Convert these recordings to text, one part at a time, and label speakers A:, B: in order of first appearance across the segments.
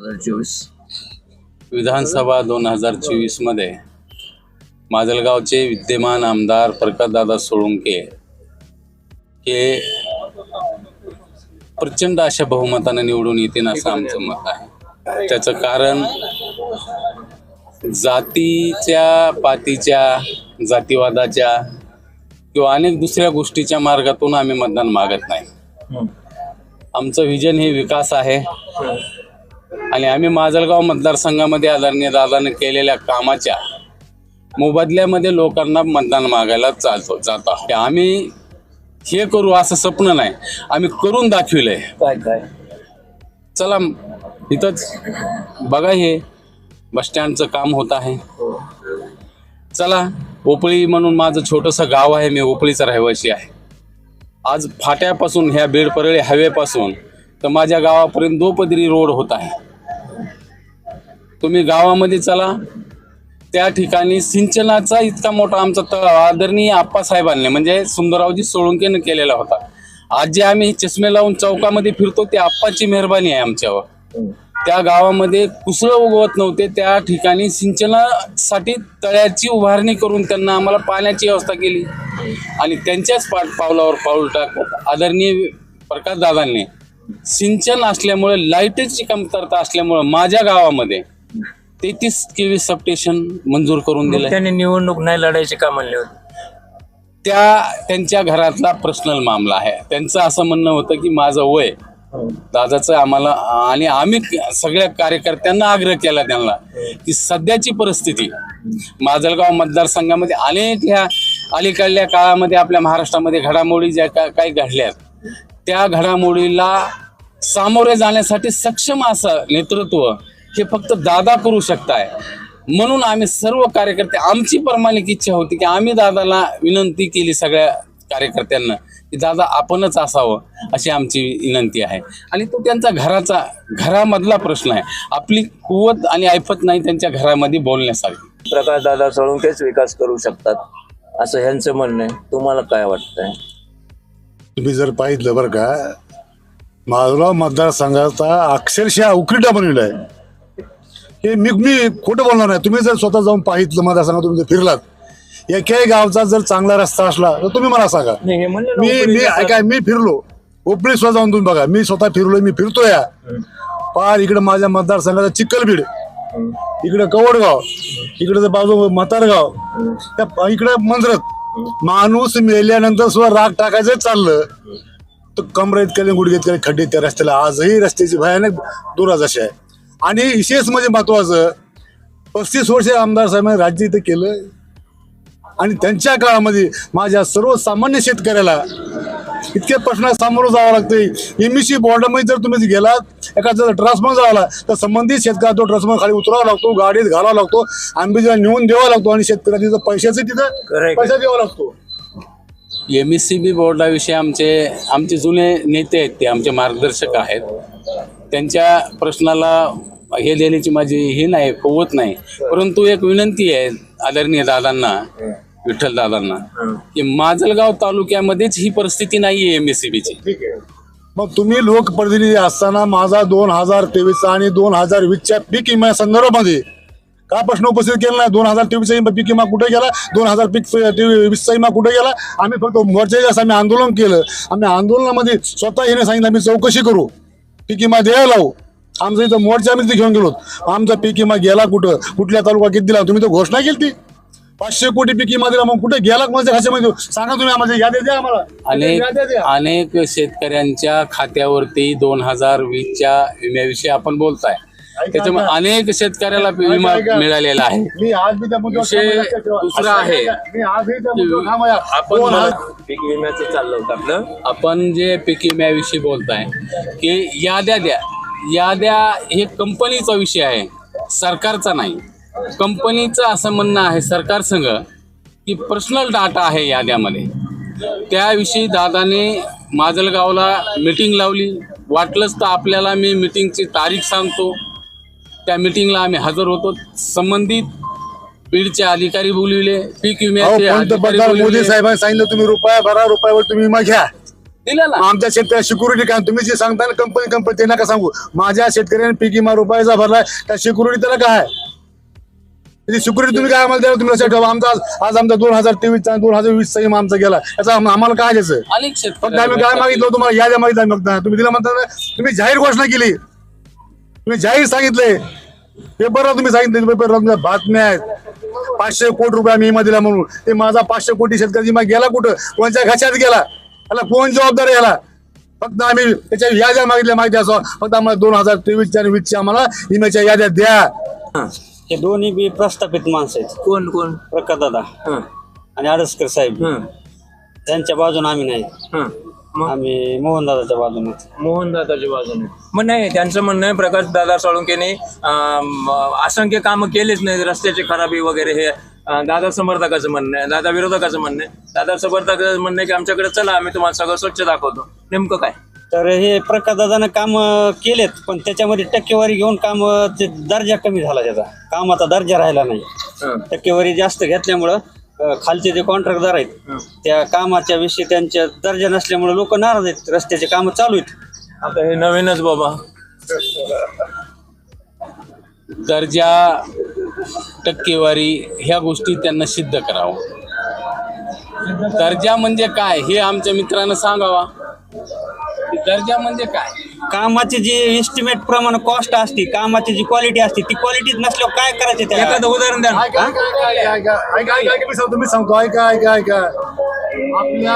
A: हजार चोवीस.
B: विधानसभा दोन हजार चोवीसमध्ये माजलगावचे विद्यमान आमदार प्रकाशदादा सोळुंके हे प्रचंड अशा बहुमताने निवडून येतील असं आमचं मत आहे. त्याचं कारण जातीच्या पातीच्या जातीवादाच्या किंवा अनेक दुसऱ्या गोष्टीच्या मार्गातून आम्ही मतदान मागत नाही. आमचं विजन हे विकास आहे. आणि आम्ही माजलगाव मतदारसंघामध्ये आदरणीय दादाने केलेल्या कामाच्या मोबदल्यामध्ये लोकांना मतदान मागायला चालतो जातो आम्ही हे करू असं स्वप्न नाही. आम्ही करून दाखविलंय.
A: काय काय?
B: चला इथंच बघा हे. बस स्टँडचं काम होत आहे. चला ओपळी म्हणून माझं छोटंसं गाव आहे. मी ओपळीचा रहिवासी आहे. आज फाट्यापासून ह्या बेड परळी हायवेपासून तर माझ्या गावापर्यंत दोपदरी रोड होत आहे. तुम्ही गावामध्ये चला. त्या ठिकाणी सिंचनाचा इतका मोठा आमचा तळाव आदरणीय आप्पासाहेबांनी म्हणजे सुंदररावजी सोळंकेनं केलेला होता. आज जे आम्ही चष्मे लावून चौकामध्ये फिरतो ते आप्पाची मेहरबानी आहे आमच्यावर. त्या गावामध्ये कुसळं उगवत नव्हते त्या ठिकाणी सिंचनासाठी तळ्याची उभारणी करून त्यांना आम्हाला पाण्याची व्यवस्था केली. आणि त्यांच्याच पाठ पावलावर पाऊल टाकत आदरणीय प्रकाशदादांनी सिंचन असल्यामुळे लाईटची कमतरता असल्यामुळे माझ्या गावामध्ये तेहतीस केवी सबस्टेशन मंजूर करून दिलं
A: त्यांनी निवडणूक नाही लढायचे का म्हणले होते?
B: त्या त्यांच्या घरातला पर्सनल मामला आहे. त्यांचं असं म्हणणं होतं की माझं वय दादाचं आम्हाला आणि आम्ही सगळ्या कार्यकर्त्यांना आग्रह केला त्यांना की सध्याची परिस्थिती माजलगाव मतदारसंघामध्ये अनेक ह्या अलीकडल्या काळामध्ये आपल्या महाराष्ट्रामध्ये घडामोडी ज्या का काही घडल्यात त्या घडामोडीला सामोरे जाण्यासाठी सक्षम असं नेतृत्व हे फक्त दादा करू शकताय. म्हणून आम्ही सर्व कार्यकर्ते आमची प्रामाणिक इच्छा होती की आम्ही दादाला विनंती केली सगळ्या कार्यकर्त्यांना की दादा आपणच असावं अशी आमची विनंती आहे. आणि तो त्यांचा घराचा घरामधला प्रश्न आहे. आपली कुवत आणि ऐपत नाही त्यांच्या घरामध्ये बोलण्यासारखी.
A: प्रकाश दादा सोळुंकेच विकास करू शकतात असं ह्यांचं म्हणणं आहे. तुम्हाला काय वाटतंय?
C: तुम्ही जर पाहिलं बरं का माधवराव मतदारसंघाचा अक्षरशः उकरिटा बनवला आहे. हे मी मी खोटं बोलणार नाही. तुम्ही जर स्वतः जाऊन पाहितलं मतदारसंघात तुम्ही जर फिरलात एकाही गावचा जर चांगला रस्ता असला तर तुम्ही मला सांगा. मी मी ऐका मी फिरलो. उपरी सुद्धा जाऊन तुम्ही बघा. मी स्वतः फिरलोय मी फिरतोय. या पार इकडे माझ्या मतदारसंघाचा चिखलबीड. इकडे कवडगाव. इकडे बाजू म्हातारगाव. त्या इकडे मंजरत माणूस मेल्यानंतर सुद्धा राग टाकायचं चाललं. तर कमरेत केले गुडघेत केले खड्डे त्या रस्त्याला. आजही रस्त्याची भयानक दुरादशा आहे. आणि विशेष म्हणजे महत्वाचं पस्तीस वर्ष आमदार साहेबांनी राज्य इथं केलं. आणि त्यांच्या काळामध्ये माझ्या सर्वसामान्य शेतकऱ्याला इतके प्रश्न सामोरं जावं लागतंय. एमईसी बोर्डामध्ये जर तुम्ही गेलात एखादा ट्रान्सफॉर्मर झाला तर संबंधित शेतकऱ्या तो ट्रान्सफॉर्मर खाली उतरावा लागतो गाडीत घालावा लागतो आंबेजीला नेऊन द्यावा लागतो आणि शेतकऱ्याला तिथं पैशाचे तिथं. पैसा द्यावा लागतो.
B: एम एस सी बी बोर्डाविषयी आमचे आमचे जुने नेते आहेत ते आमचे मार्गदर्शक आहेत. त्यांच्या प्रश्नाला हे देण्याची माझी हे नाही कुवत नाही. परंतु एक विनंती आहे आदरणीय दादांना विठ्ठल दादांना की माजलगाव तालुक्यामध्येच ही परिस्थिती नाही आहे एम एस सी बीची
C: ठीक आहे. मग तुम्ही लोकप्रतिनिधी असताना माझा दोन हजार तेवीसचा आणि दोन हजार वीसच्या पीक विम्या संदर्भामध्ये का प्रश्न उपस्थित केला नाही? दोन हजार तेवीसचा पीक विमा कुठे गेला? दोन हजार पीक वीसचा विमा कुठे गेला? आम्ही फक्त मोर्चे असं आम्ही आंदोलन केलं. आम्ही आंदोलनामध्ये स्वतः येणे सांगितलं आम्ही चौकशी करू. पीक विमा द्यायला लावू. आमचं इथं मोर्चा आम्ही घेऊन गेलो आमचा पीक विमा गेला कुठं? कुठल्या तालुका किती दिला? तुम्ही तर घोषणा केली ती. पाचशे कोटी पीक विमा दिला मग कुठे गेला? माझ्या खात्यामध्ये सांगा तुम्ही आम्हाला याद्या द्या आम्हाला.
B: अनेक
C: याद्या द्या.
B: अनेक शेतकऱ्यांच्या खात्यावरती दोन हजार वीसच्या विम्याविषयी आपण बोलताय. त्याच्यामुळे अनेक शेतकऱ्याला विमा. मिळालेला आहे.
C: मी आज बी त्या
B: विषय. दुसरा आहे.
C: मी आजही त्या मुद्द्यावर.
B: आपण
C: दोन
B: मला-
C: हजार-
A: पीक विम्याचं चाललं होतं आपलं.
B: आपण जे पीक विम्याविषयी बोलताय की याद्या द्या. याद्या हे कंपनीचा विषय आहे सरकारचा नाही. कंपनीचं असं म्हणणं आहे सरकार संघ की पर्सनल डाटा आहे याद्यामध्ये. त्याविषयी दादाने माजलगावला मीटिंग लावली. वाटलंच तर आपल्याला मी मीटिंगची तारीख सांगतो. त्या मीटिंगला आम्ही हजर होतो. संबंधित बीडचे अधिकारी बोलविले पीक विम्याचे
C: मोदी. साहेबांनी सांगितलं तुम्ही रुपया भरा रुपयावर तुम्ही विमा घ्या. आमच्या शेतकऱ्या सिक्युरिटी काय तुम्ही जे सांगता ना कंपनी कंपनी ते नका सांगू? माझ्या शेतकऱ्याने पीक विमा रुपयाचा भरलाय त्या सिक्युरिटी त्याला काय सिक्युरिटी तुम्ही काय आम्हाला द्या तुम्ही ठेवा आमचा आज- आमचा दोन हजार तेवीस दोन हजार वीस चा आमचा गेला. याचा आम- आम्हाला काय द्यायचं फक्त आम्ही काय मागितलं तुम्हाला? याद्या मागितल्या मग तुम्ही दिला म्हणता ना, तुम्ही जाहीर घोषणा केली. तुम्ही जाहीर सांगितले. पेपरला तुम्ही सांगितले पेपरला तुमच्या बातम्या आहेत. पाचशे कोटी रुपये आम्ही विमा दिला म्हणून. ते माझा पाचशे कोटी शेतकरी विमा गेला कुठं? कोणत्या घशात गेला? त्याला कोण जबाबदार याला. फक्त आम्ही त्याच्या याद्या मागितल्या माहिती असो? फक्त आम्हाला दोन हजार तेवीसच्या आणि वीसच्या आम्हाला विम्याच्या याद्या द्या.
A: हं.
D: दोन्ही बी प्रस्थापित माणसं आहेत.
A: कोण कोण?
D: प्रकाश दादा
A: हं,
D: आणि आडसकर साहेब.
A: हं,
D: त्यांच्या बाजूने आम्ही नाही.
A: हं. मग?
D: आम्ही मोहन दादाच्या बाजूने
A: मोहन दादाच्या बाजूने. मग नाही त्यांचं म्हणणं आहे प्रकाश दादा साळुंकेने अं, असंख्य कामं केलीच नाही रस्त्याची खराबी वगैरे हे. दादा समर्थकाचं म्हणणं आहे दादा विरोधकाचं म्हणणं आहे. दादा समर्थकाचं म्हणणं आहे की आमच्याकडे चला आम्ही तुम्हाला सगळं स्वच्छ दाखवतो. नेमकं काय?
D: तर हे प्रकाश दादानं काम केलेत पण त्याच्यामध्ये टक्केवारी घेऊन काम दर्जा कमी झाला त्याचा. कामाचा दर्जा राहिला नाही. टक्केवारी जास्त घेतल्यामुळं अं, खालचे जे कॉन्ट्रॅक्टदार आहेत. त्या कामाच्या विषयी त्यांच्या दर्जा नसल्यामुळे लोक नाराज आहेत. रस्त्याचे कामं चालू आहेत.
A: आता हे नवीनच बाबा.
B: दर्जा टक्केवारी ह्या गोष्टी त्यांना सिद्ध करावं. दर्जा म्हणजे काय हे आमच्या मित्रांना सांगावा. दर्जा म्हणजे काय?
D: कामाची जी एस्टिमेट प्रमाणे कॉस्ट असते कामाची जी क्वालिटी असते ती क्वालिटीच नसल्यावर काय करायचे त्या
A: एखादं उदाहरण द्या
C: मी सांगतो ऐका ऐका ऐका. आपल्या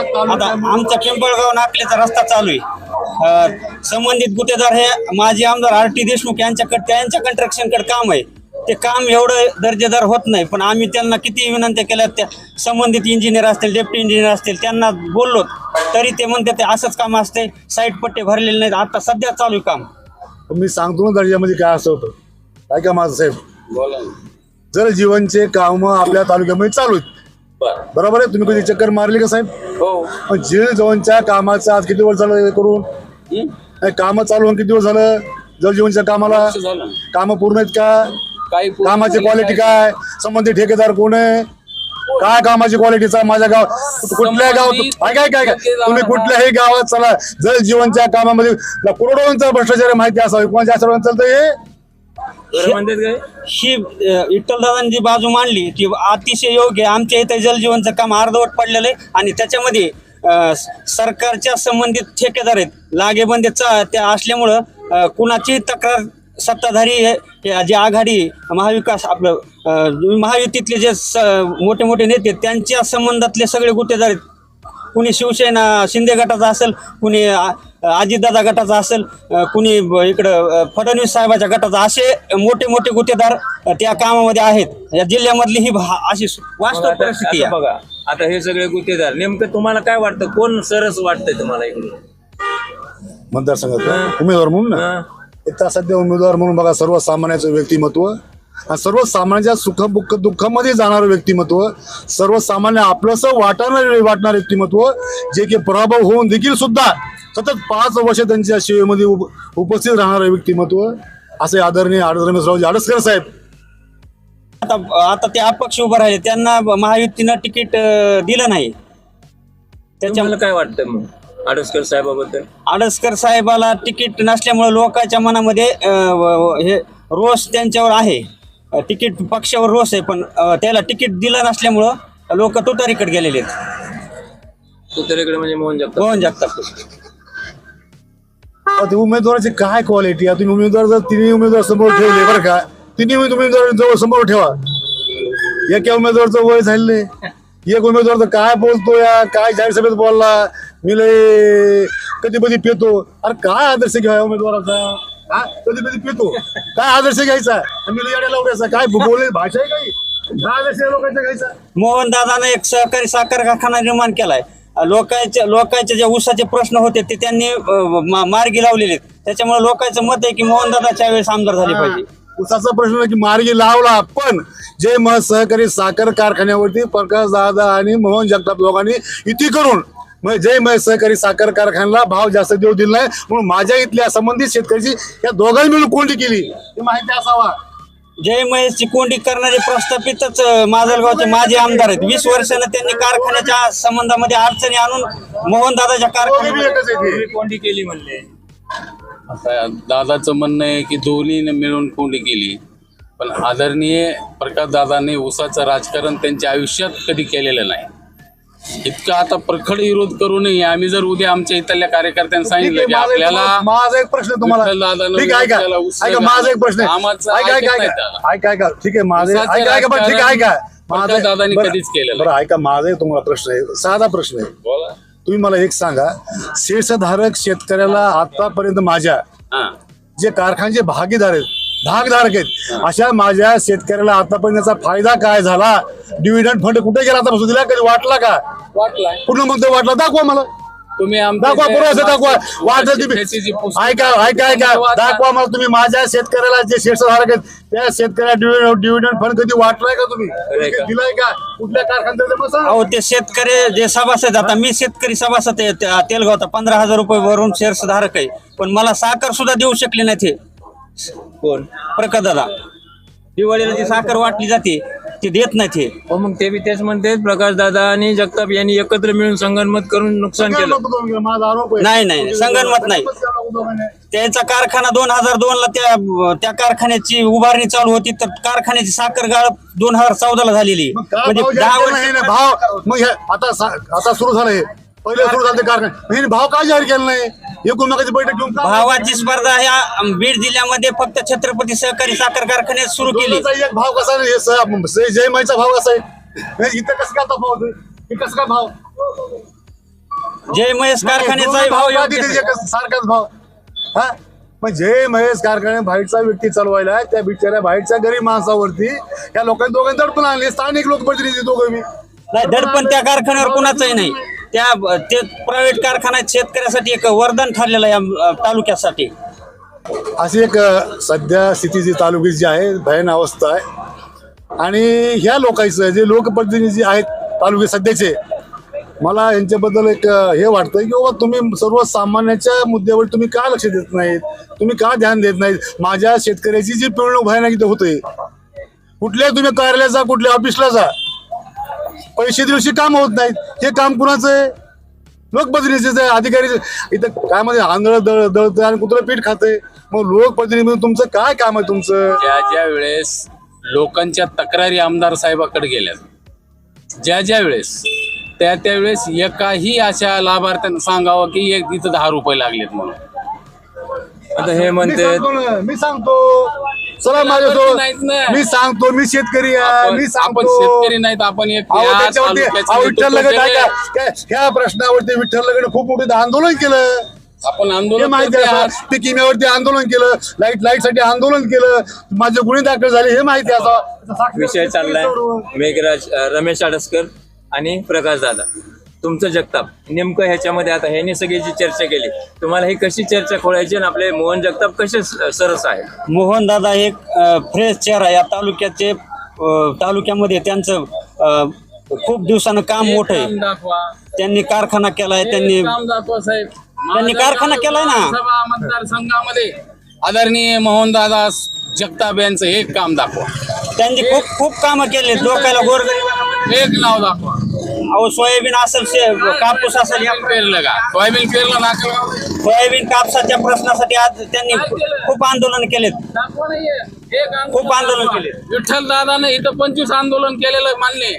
D: आमचा पिंपळगाव नाकलेचा रस्ता चालू आहे. संबंधित गुत्तेदार हे माजी आमदार आर टी देशमुख यांच्याकडे त्यांच्या कंस्ट्रक्शनकडे काम आहे. ते काम एवढं दर्जेदार होत नाही पण आम्ही त्यांना किती विनंत्या केल्या त्या संबंधित इंजिनियर असतील डेप्टी इंजिनियर असतील त्यांना बोललो तरी ते म्हणते ते असंच काम असते साईड पट्टे भरलेले नाहीत आता सध्या चालू आहे काम.
C: मी सांगतो ना दर्जामध्ये काय असं होतं. ऐका माझं साहेब. जर जीवनचे काम आपल्या तालुक्यामध्ये चालू आहेत.
A: बरं.
C: बरोबर आहे? तुम्ही कधी चक्कर मारली का साहेब?
A: हो.
C: पण जल जीवनच्या कामाचं आज किती वर्ष झालं करून? कामं चालू होऊन किती दिवस झालं? जल जीवनच्या कामाला
B: झालं.
C: कामं पूर्ण आहेत का?
B: काही पूर्ण
C: कामाची
B: झालं
C: क्वालिटी
B: काय?
C: काय? संबंधित ठेकेदार कोण आहे? काय कामाची क्वालिटीचा माझ्या गाव कुठल्या गावात ऐका ऐका ऐका तुम्ही कुठल्याही गावात चला. जल जीवनच्या कामामध्ये करोडोंचा भ्रष्टाचार माहिती असावी. कोणाच्या चालतं हे?
A: बरं म्हणतात काय?
D: ही विठ्ठलदादांनी जी बाजू मांडली. ती अतिशय योग्य आहे. आमच्या इथे जलजीवनचं काम अर्धवट पडलेलं आहे आणि त्याच्यामध्ये सरकारच्या संबंधित ठेकेदार आहेत. लागेबंदीचा त्या असल्यामुळं कुणाची तक्रार सत्ताधारी हे- जे आघाडी महाविकास आपलं महायुतीतले जे स मोठे मोठे नेते त्यांच्या संबंधातले सगळे गुत्तेदार आहेत. कुणी शिवसेना शिंदे गटाचा असेल कुणी अजितदादा गटाचा असेल कुणी इकडं फडणवीस साहेबाच्या गटाचा असे मोठे मोठे गुत्तेदार त्या कामामध्ये आहेत. या जिल्ह्यामधली ही अशी वास्तव
A: आता
D: परिस्थिती
A: आता
D: आहे.
A: बघा आता हे सगळे गुत्तेदार नेमकं तुम्हाला काय वाटतं? कोण सरस वाटतंय तुम्हाला इकडे
C: मतदारसंघात उमेदवार म्हणून ना?
A: हं?
C: आता सध्या उमेदवार म्हणून बघा सर्वसामान्याचं व्यक्तिमत्व आणि सर्वसामान्याच्या सुख दुःख दुःखामध्ये जाणारं व्यक्तिमत्व सर्वसामान्य आपलंसं वाटणार वाटणारं व्यक्तिमत्व जे की पराभव होऊन देखील सुद्धा सतत पाच वर्ष त्यांच्या सेवेमध्ये उप- उपस्थित राहणारं व्यक्तिमत्व. असे आदरणीय रमेशरावजी आडसकर साहेब.
D: आता आता ते अपक्ष उभं राहिले त्यांना महायुतीनं तिकीट दिलं नाही. त्याच्या
A: तुम्हाला काय वाटतं मग आडसकर साहेबाबद्दल?
D: आडसकर साहेबाला तिकीट नसल्यामुळे लोकांच्या मनामध्ये हे रोष त्यांच्यावर आहे. तिकीट पक्षावर रोष आहे पण त्याला तिकीट दिलं नसल्यामुळं लोक तुतारीकडे गेलेले आहेत.
A: उत्तरेकडे म्हणजे मोहन जगताप.
D: मोहन जगताप.
C: ते उमेदवाराची काय क्वालिटी आहे तुम्ही उमेदवार जर तिन्ही उमेदवार समोर ठेवले बरं का तिन्ही उमेदवार जवळ समोर ठेवा. एका उमेदवारचं वय आहे. एक उमेदवार तर काय बोलतो या काय जाहीर सभेत बोलला मी लय कधी कधी पितो. अरे काय आदर्श घ्या उमेदवाराचा? हा? कधी कधी पितो. काय आदर्श घ्यायचा? मी लय लावण्याचा काय बोले भाषा आहे काही काय आदर्श लोकांचा घ्यायचा?
D: मोहन दादानं एक सहकारी साखर कारखाना निर्माण केलाय. लोकांच्या लोकांचे जे उसाचे प्रश्न होते ते त्यांनी मार्गी लावलेले त्याच्यामुळे लोकांचं मत आहे की मोहनदादाच्या वेळेस आमदार झाले पाहिजे.
C: उसाचा प्रश्न की मार्गी लावला पण जे मग सहकारी साखर कारखान्यावरती प्रकाश दादा आणि मोहन जगताप लोकांनी युती करून मग जय मग सहकारी साखर कारखान्याला भाव जास्त देऊ दिला नाही म्हणून माझ्या इथल्या संबंधित शेतकऱ्याची या दोघांनी मिळून कोणती केली. ही माहिती असावा.
D: जय महेशची कोंडी करणारे प्रस्थापितच माजलगावचे माजी आमदार आहेत. वीस वर्षानं त्यांनी कारखान्याच्या संबंधामध्ये अडचणी आणून मोहनदादाच्या कारखान्यामध्ये
A: तुम्ही कोंडी केली म्हणले.
B: आता दादाचं म्हणणं आहे की दोन्हीने मिळून कोंडी केली. पण आदरणीय प्रकाश दादाने ऊसाचं राजकारण त्यांच्या आयुष्यात कधी केलेलं नाही. इतका आता प्रखड विरोध करूनही आम्ही जर उद्या आमच्या इथल्या कार्यकर्त्यांना सांगितलं की
C: आहे, माझा एक-
B: आपल्याला
C: माझा एक प्रश्न तुम्हाला ठीक आहे. ऐका माझा एक प्रश्न ऐका ऐका ऐका. ऐका ठीक आहे माझं
B: उसाचं
C: ऐका ऐका पण ठीक आहे ऐका
B: राजकारण
C: माझा
B: दादांनी
C: बरं-
B: कधीच केलेलं
C: बरं ऐका माझा एक तुम्हाला प्रश्न आहे साधा प्रश्न आहे
B: बोला
C: तुम्ही मला एक सांगा शीर्षधारक शेतकऱ्याला आतापर्यंत माझ्या
B: हा
C: जे कारखान्याचे भागीदार आहेत भागधारक आहेत. अशा माझ्या शेतकऱ्याला आतापर्यंत याचा फायदा काय झाला? डिव्हिडंड फंड कुठे गेला आतापासून दिला? कधी वाटला का?
B: वाटलाय.
C: कुठं म्हणतो वाटला. दाखवा मला.
B: तुम्ही
C: दाखवा पुरावा दाखवा. वाटलं तुम्ही. ऐका ऐका ऐका. दाखवा मला तुम्ही. माझ्या शेतकऱ्याला जे शेतधारक आहेत त्या शेतकऱ्या डिव्हिडंड फंड कधी वाटलाय का तुम्ही? दिलाय का? कुठल्या कारखान्यात.
D: अहो ते शेतकरी जे सभासद आता मी शेतकरी सभासद तेलगावचा पंधरा हजार रुपये भरून शेअर्स धारक आहे. पण मला साखर सुद्धा देऊ शकले नाही ते
A: कोण?
D: प्रकाश दादा. दिवाळीला जी साखर वाटली जाते ते देत नाही ते.
A: हो मग ते बी तेच म्हणते प्रकाश दादा आणि जगताप यांनी एकत्र मिळून संगनमत करून नुकसान केलं.
C: नको तुम्ही, माझा आरोप आहे.
D: नाही, नाही, संगनमत नाही. त्यांचा कारखाना दोन हजार दोन ला त्या त्या कारखान्याची उभारणी चालू होती तर कारखान्याची साखर गाळ दोन हजार चौदा ला झालेली.
C: मग
D: म्हणजे
C: भाव
D: दहा
C: नाही
D: वर्ष
C: ना? भाव मग हे आता सा- आता सुरू झालं हे पहिले सुरू झालं भाव काय जाहीर केला नाही? एकूणची बैठक घेऊन का?
D: भावाची स्पर्धा ह्या बीड जिल्ह्यामध्ये फक्त छत्रपती सहकारी साखर कारखान्यात सुरू केली.
C: एक भाव कसा जय माईचा भाव कसा आहे? इथं कसं काय? हे कसं काय भाव?
D: जय महेश कारखान्याचाही
C: दोन
D: भाव
C: भाव का सारखाच भाव. हा? मग जय महेश कारखाने बाहेरचा व्यक्ती चालवायला त्या बिचाऱ्या बाहेरच्या गरीब माणसावरती या लोकांनी दोघांनी दडपून आणले. स्थानिक लोकप्रतिनिधी दोघं मी
D: दडपण त्या कारखान्यावर कुणाचंही नाही. त्या ते प्रायव्हेट कारखाना शेतकऱ्यासाठी एक वरदान ठरलेलं आहे या अ, तालुक्यासाठी.
C: अशी एक अ, सध्या स्थिती जी तालुक्याची जी आहे भयान अवस्था आहे. आणि ह्या लोकांचं जे लोकप्रतिनिधी आहेत तालुके सध्याचे मला यांच्याबद्दल एक अ, हे वाटतं की बाबा तुम्ही सर्वसामान्याच्या मुद्द्यावर तुम्ही का लक्ष देत नाहीत? तुम्ही का ध्यान देत नाहीत? माझ्या शेतकऱ्याची जी पिळवणूक भयानक इथं होते कुठल्या तुम्ही कार्यालयात जा कुठल्या ऑफिसला जा पैसे दिवशी काम होत नाहीत. हे काम कुणाचं आहे? लोकप्रतिनिधीचं आहे अधिकारी. इथं काय मध्ये आंधळ दळ दळतं आणि कुत्रं पीठ खाते मग लोकप्रतिनिधी म्हणून तुमचं काय काम आहे तुमचं?
B: ज्या ज्या वेळेस लोकांच्या तक्रारी आमदार साहेबाकडे गेल्यात ज्या ज्या वेळेस त्या त्यावेळेस एकाही अशा लाभार्थ्यांना सांगावं की एक इथं दहा रुपये लागलेत म्हणून.
A: आता हे म्हणते
C: मी सांगतो. चला माझ्यासोबत. मी सांगतो मी शेतकरी आहे मी
B: आपण
C: सांगतो
B: शेतकरी नाहीत आपण एक
C: अहो,
B: या
C: त्याच्यावरती
B: तालुक्याचे
C: अहो, विठ्ठल
B: नेतृत्व केलंय.
C: ऐका ह्या प्रश्नावरती विठ्ठल लगत खूप मोठं आंदोलन केलं
B: आपण
C: हे
B: आंदोलन
C: माहिती
B: करतोय
C: आहे
B: आज.
C: असं. आंदोलन केलं लाइट लाइटसाठी आंदोलन केलं माझे गुन्हे दाखल झाले हे माहिती आहे असं
A: विषय चाललाय मेघराज अ, रमेश आडसकर आणि प्रकाश दादा तुमचं जगताप. नेमकं ह्याच्यामध्ये आता ह्यांनी सगळी जी चर्चा केली. तुम्हाला ही कशी चर्चा खोळायची आणि आपले मोहन जगताप कसे सरस आहे?
D: मोहन दादा एक फ्रेश चेहरा या तालुक्याचे तालुक्यामध्ये त्यांचं खूप दिवसानं काम मोठं
B: काम
D: आहे त्यांनी कारखाना केलाय त्यांनी
B: एक काम दाखवा साहेब.
D: त्यांनी कारखाना केलाय ना.
B: मतदारसंघामध्ये. आदरणीय मोहनदादा जगताप यांचं एक काम दाखवा.
D: त्यांनी खूप खूप कामं केले लोकांना गोरगरिबांना
B: एक नाव दाखवा.
D: अहो सोयाबीन असेल शे- कापूस असेल या
B: पेरलं का? सोयाबीन पेरलं
D: सोयाबीन कापसाच्या प्रश्नासाठी आज त्यांनी खूप आंदोलन केलेत. खूप आंदोलन केले
B: विठ्ठल दादाने इथं पंचवीस आंदोलन केलेलं मान्य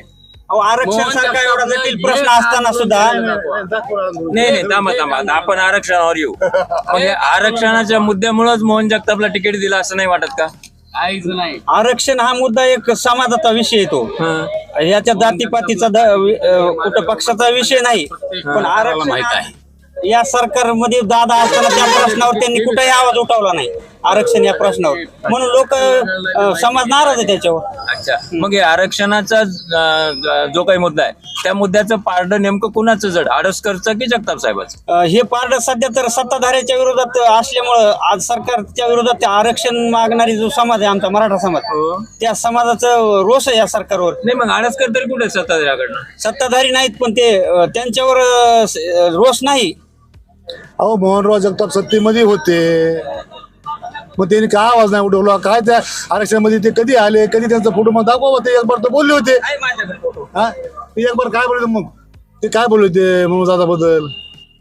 D: अहो आरक्षण सारखा एवढा जटिल प्रश्न असताना सुद्धा
A: नाही नाही थांबा थांबा. आता आपण आरक्षणावर येऊ. मग हे आरक्षणाच्या मुद्द्यामुळेच मोहन जगतापला तिकीट दिलं असं नाही वाटत का?
B: काहीच नाही.
D: आरक्षण हा मुद्दा एक समाजाचा विषय येतो
A: हं.
D: याच्या जातीपातीचा द- वि- अ, कुठं पक्षाचा विषय नाही. पण आरक्षण
B: माहीत
D: हा-
B: आहे.
D: या सरकारमध्ये दादा असताना त्या प्रश्नावर त्यांनी कुठेही आवाज उठवला नाही. आरक्षण या प्रश्नावर. म्हणून लोक समाज नाराज आहे त्याच्यावर.
A: अच्छा. मग हे आरक्षणाचा अं, जो काही मुद्दा आहे त्या मुद्द्याचं पारडं नेमकं कुणाचं जड? आडसकरचं की जगताप साहेबाचं?
D: अ, हे पारड सध्या तर सत्ताधाऱ्याच्या विरोधात असल्यामुळं आज सरकारच्या विरोधात ते आरक्षण मागणारी जो समाज आहे आमचा मराठा समाज
A: हो.
D: त्या समाजाचं रोष आहे या सरकारवर.
A: नाही मग आडसकर तरी कुठे सत्ताधाऱ्याकडनं?
D: सत्ताधारी नाहीत पण ते अ, त्यांच्यावर अ, स- अ, रोष नाही.
C: अहो मोहनराव जगताप सत्तेमध्ये होते. मग त्यांनी काय आवाज नाही उठवला? काय त्या आरक्षणामध्ये ते कधी आले? कधी त्यांचा फोटो मग दाखवा ते एक बार तर बोलले होते. हा? ते एक बार काय बोलले मग? ते काय बोलले होते म्हणून दादा बद्दल?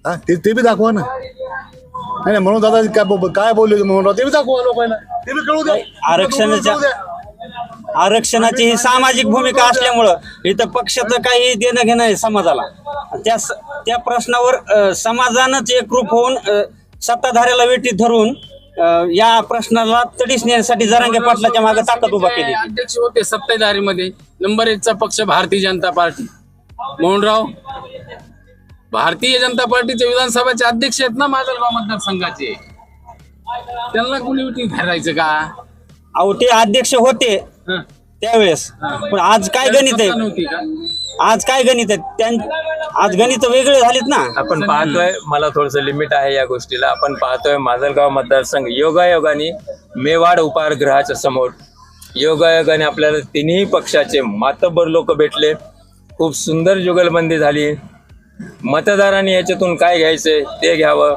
C: हा? ते ते बी दाखवा ना. नाही म्हणून दादा काय बोल- काय बोलले होते म्हणून ते बी दाखवा लोकांना. ते बी कळू द्या.
D: आरक्षणाच्या-. आरक्षणाची ही सामाजिक भूमिका असल्यामुळं इथं पक्षाचं काही देणं घेणं आहे समाजाला. त्या त्या प्रश्नावर समाजानंच एकरूप होऊन सत्ताधाऱ्याला वेटीत धरून अ, या प्रश्नाला तडीस नेण्यासाठी जरांगे पाटलाच्या मागे ताकद उभा केली.
B: अध्यक्ष होते सत्तेधारीमध्ये नंबर एकचा पक्ष भारतीय जनता पार्टी. मोहनराव भारतीय जनता पार्टीचे विधानसभाचे अध्यक्ष आहेत ना माजलगाव मतदारसंघाचे? त्यांना कुणी उठी धरायचं का?
D: अहो ते अध्यक्ष होते
B: हं.
D: त्यावेळेस. पण आज काय गणित आहे?
B: नव्हती का?
D: आज काय गणित त्यां आज गणित वेगळे झालेत ना.
A: आपण पाहतोय मला थोडस लिमिट आहे या गोष्टीला. आपण पाहतोय माजलगाव मतदारसंघ योगायोगाने मेवाड उपाहारगृहाच्या समोर. योगायोगाने आपल्याला तिन्ही पक्षाचे मातब्बर लोक भेटले. खूप सुंदर जुगलबंदी झाली. मतदारांनी याच्यातून काय घ्यायचंय ते घ्यावं.